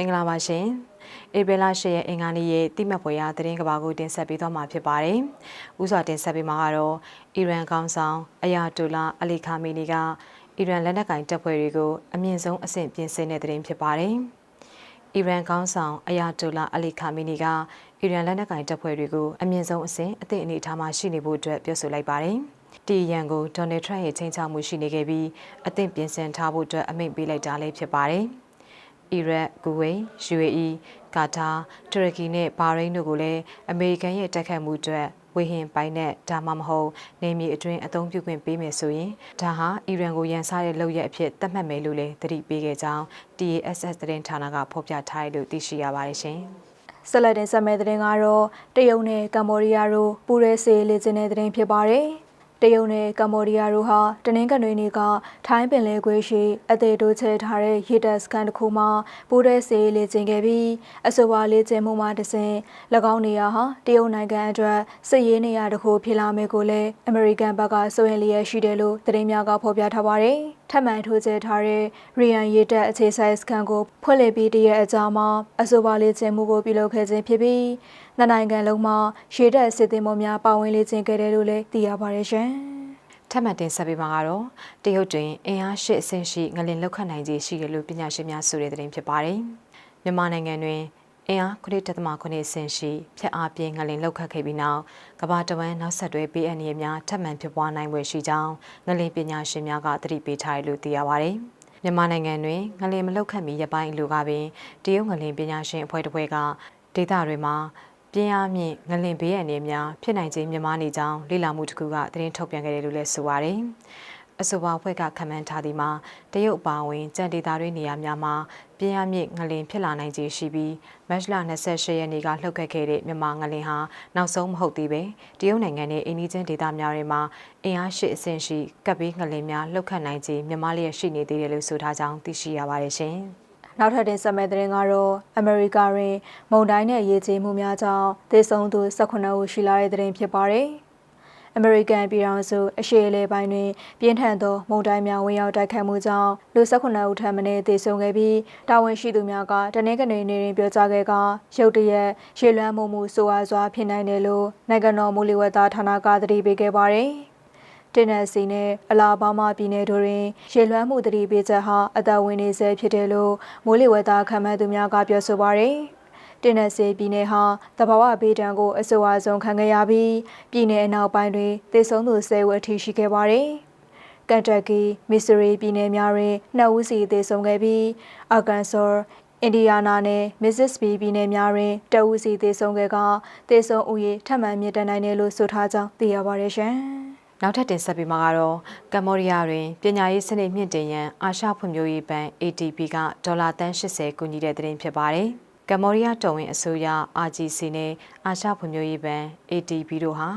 မင်္ဂလာပါရှင်ဧပြီလ10ရက်အင်္ဂါနေ့ရဲ့တိမှတ်ပွဲရသတင်းကဘာကိုတင်ဆက်ပေးသွားမှာဖြစ်ပါတယ်။ဥစွာတင်ဆက်ပေးမှာကတော့အီရန်ကောင်းဆောင်အယာတိုလာအလီခါမီနီကအီရန်လက်နက်ကင်တပ်ဖွဲ့တွေကိုအမြင့်ဆုံးအဆင့်ပြင်ဆင်တဲ့သတင်းဖြစ်ပါတယ်။အီရန်ကောင်းဆောင်အယာတိုလာအလီခါမီနီကအီရန်လက်နက်ကင်တပ်ဖွဲ့တွေကိုအမြင့်ဆုံးအဆင့်အသင့်အနေအထားမှာရှိနေဖို့အတွက်ပြောဆိုလိုက်ပါတယ်။တီယန်ကိုဒေါ်နယ်ထရန့်ရဲ့ချိန်ချမှုရှိနေခဲ့ပြီးအသင့်ပြင်ဆင်ထားဖို့အတွက်အမိန့်ပေးလိုက်တာလည်းဖြစ်ပါတယ်။ အီရတ်၊ကူဝိတ်၊ UAE ၊ကာတာ၊တူရကီနဲ့ဘာရိန်းတို့ကိုလည်းအမေရိကန်ရဲ့တက်ခတ်မှုအတွက်ဝေဟင်ပိုင်းနဲ့ဒါမှမဟုတ်နေမြေအတွင်းအသုံးပြုခွင့်ပေးမယ်ဆိုရင်ဒါဟာအီရန်ကိုရန်စားတဲ့လုပ်ရက်အဖြစ်သတ်မှတ်မယ်လို့လည်းသတိပေးခဲ့ကြောင်း TASS သတင်းဌာနကဖော်ပြထားတယ်လို့သိရှိရပါတယ်ရှင်။ဆက်လက်တင်ဆက်မယ့်သတင်းကတော့တရုတ်နဲ့ကမ္ဘောဒီးယားတို့ပူးရဲစေးလေ့ကျင့်တဲ့သတင်းဖြစ်ပါတယ်။ တရုတ်နဲ့ကမ္ဘောဒီးယားတို့ဟာတနင်္ဂနွေနေ့ကထိုင်းပင်လယ်ကွေ့ရှိအသေးတိုးချဲထားတဲ့ရေတပ်စခန်းတစ်ခုမှာပူးတဲ့စေးလေ့ကျင့်ခဲ့ပြီးအဆိုပါလေ့ကျင့်မှုမှာတစဉ်၎င်းနေရာဟာတရုတ်နိုင်ငံအတွက်စစ်ရေးနေရာတစ်ခုဖြစ်လာမယ်ကိုလည်းအမေရိကန်ဘက်ကစိုးရင်လျက်ရှိတယ်လို့သတင်းများကဖော်ပြထားပါတယ်။ ထပ်မံထိုးကျဲထားတဲ့ရီယန်ရေတပ်အခြေဆိုင်စခန်းကိုဖွင့်လှစ်ပြီးတရက်အကြာမှာအဆိုပါလေ့ကျင့်မှုကိုပြုလုပ်ခဲ့ခြင်းဖြစ်ပြီးနှစ်နိုင်ငံလုံးမှာရေတပ်စစ်သည်မများပါဝင်လေ့ကျင့်ခဲ့တယ်လို့လည်းသိရပါတယ်ရှင်။ထပ်မံတင်ဆက်ပေးမှာကတော့တရုတ်တွင်အင်အားရှိအဆင့်ရှိငလင်လောက်ခတ်နိုင်ခြင်းရှိတယ်လို့ပညာရှင်များဆိုတဲ့သတင်းဖြစ်ပါတယ်။မြန်မာနိုင်ငံတွင် အင်အား9.9ဆင့်ရှိဖြတ်အားပြင်းငလင်လောက်ခတ်ခဲ့ပြီးနောက်ကဘာတဝမ်းနောက်ဆက်တွဲပေးအပ်နေများထပ်မံဖြစ်ပွားနိုင်ွယ်ရှိကြောင်းငလင်ပညာရှင်များကသတိပေးထားတယ်လို့သိရပါတယ်။မြန်မာနိုင်ငံတွင်ငလင်မလောက်ခတ်မီရပိုင်းလူကပင်တရုတ်ငလင်ပညာရှင်အဖွဲ့တစ်ဖွဲ့ကဒေသတွေမှာပြင်းအားမြင့်ငလင်ဘေးရန်တွေများဖြစ်နိုင်ခြင်းမြမနေကြောင်းလေ့လာမှုတစ်ခုကသတင်းထုတ်ပြန်ခဲ့တယ်လို့လည်းဆိုပါတယ်။ အဆိုပါအဖွဲ့ကခန့်မှန်းထားသည်မှာတရုတ်အပါအဝင်ကြံဒေသတွေနေရာများမှာပြင်းအားမြင့်ငလင်ဖြစ်လာနိုင်ခြင်းရှိပြီးမတ်လ28ရက်နေ့ကလှုပ်ခတ်ခဲ့တဲ့မြန်မာငလင်ဟာနောက်ဆုံးမဟုတ်သေးပဲတရုတ်နိုင်ငံရဲ့အိန္ဒိချင်းဒေသများတွေမှာအင်အားရှိအဆင့်ရှိကပ်ဘေးငလင်များလှုပ်ခတ်နိုင်ခြင်းမြမလျက်ရှိနေသေးတယ်လို့ဆိုထားကြောင်းသိရှိရပါတယ်ရှင်။နောက်ထပ်တင်ဆက်မယ့်သတင်းကတော့အမေရိကတွင်မုန်တိုင်းနဲ့ရေကြီးမှုများကြောင့်သေဆုံးသူ18ဦးရှိလာတဲ့သတင်းဖြစ်ပါတယ်။ အမေရိကန်ပြည်ထောင်စုအရှေ့အလယ်ပိုင်းတွင် ပြင်းထန်သောမုန်တိုင်းများဝင်ရောက်တိုက်ခတ်မှုကြောင့်လူ18ဦးထပ်မံသေဆုံးခဲ့ပြီးတာဝန်ရှိသူများကတနင်္ဂနွေနေ့တွင်ပြောကြားခဲ့ကရုတ်တရက်ရေလွှမ်းမှုမှုဆိုးဝါးစွာဖြစ်နိုင်တယ်လို့နိုင်ငံတော်မူလီဝသဌာနကသတိပေးခဲ့ပါတယ်။တင်နက်စီနဲ့အလာဘာမာပြည်နယ်တို့တွင်ရေလွှမ်းမှုတတိပေးချက်ဟာအသက်ဝင်နေဆဲဖြစ်တယ်လို့မိုးလေဝသခန့်မှန်းသူများကပြောဆိုပါရယ် တင်နက်စီပြည်နယ်ဟာတဘာဝဘေးဒဏ်ကိုအဆိုအဆုံးခံခဲ့ရပြီးပြည်နယ်အနောက်ပိုင်းတွင်သေဆုံးသူ10ဦးအထိရှိခဲ့ပါတယ်။ကန်တက်ကီမစ်စရီပြည်နယ်များတွင်နှစ်ဦးစီသေဆုံးခဲ့ပြီးအာကန်ဆော်အင်ဒီယာနာနဲ့မစ်စစ်ပီပြည်နယ်များတွင်တအူးစီသေဆုံးခဲ့ကသေဆုံးဦးရေထပ်မံမြင့်တက်နိုင်တယ်လို့ဆိုထားကြောင်းသိရပါတယ်ရှင်။နောက်ထပ်တင်ဆက်ပေးမှာကတော့ကမ္ဘောဒီးယားတွင်ပညာရေးစနစ်မြင့်တင်ရန်အာရှဖွံ့ဖြိုးရေးဘဏ် ADB ကဒေါ်လာတန်း80ကူညီတဲ့သတင်းဖြစ်ပါတယ်။ ကမ္ဘောဒီးယားတော်ဝင်အစိုးရ RGC နဲ့အာရှဖွံ့ဖြိုးရေးဘဏ် ADB တို့ဟာ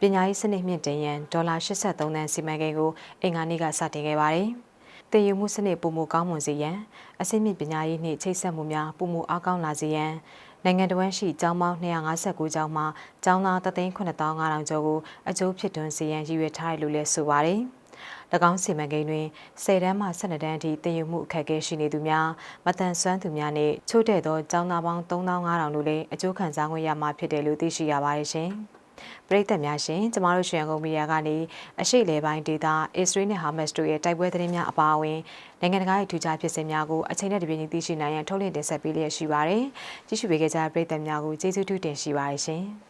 ပညာရေးစနစ်မြင့်တင်ရန်ဒေါ်လာ83သန်းစီမံကိန်းကိုအင်္ဂါနေ့ကစတင်ခဲ့ပါတယ်။တည်ယူမှုစနစ်ပုံမကောင်းမွန်စေရန်အစိမ့်မြင့်ပညာရေးနှင့်ချိတ်ဆက်မှုများပုံမအားကောင်းလာစေရန်နိုင်ငံတော်ဝန်ရှိကျောင်းပေါင်း259ကျောင်းမှာကျောင်းသား3,9500ကျော်ကိုအကျိုးဖြစ်တွန်းစီရန်ရည်ရွယ်ထားတယ်လို့လည်းဆိုပါတယ်။၎ င်းစီမံကိန်းတွင်10တန်းမှ12တန်းအထိတည်ယူမှုအခက်အခဲရှိနေသူများမတန်ဆွမ်းသူများနဲ့ချို့တဲ့သောကျောင်းသားပေါင်း3500တို့လည်းအကျိုးခံစားခွင့်ရမှာဖြစ်တယ်လို့သိရှိရပါတယ်ရှင်။ပရိသတ်များရှင်ကျမတို့ရွှေရန်ကုန်မီဒီယာကနေအရှိလေပိုင်းဒေတာအစ္စရေးနဲ့ဟာမတ်စ်တို့ရဲ့တိုက်ပွဲသတင်းများအပါအဝင်နိုင်ငံတကာရဲ့ထူးခြားဖြစ်စဉ်များကိုအချိန်နဲ့တပြေးညီသိရှိနိုင်ရန်ထုတ်လင်းတင်ဆက်ပေးလျက်ရှိပါတယ်။ကြည့်ရှုပေးကြတဲ့ပရိသတ်များကိုကျေးဇူးတူတင်ရှိပါတယ်ရှင်။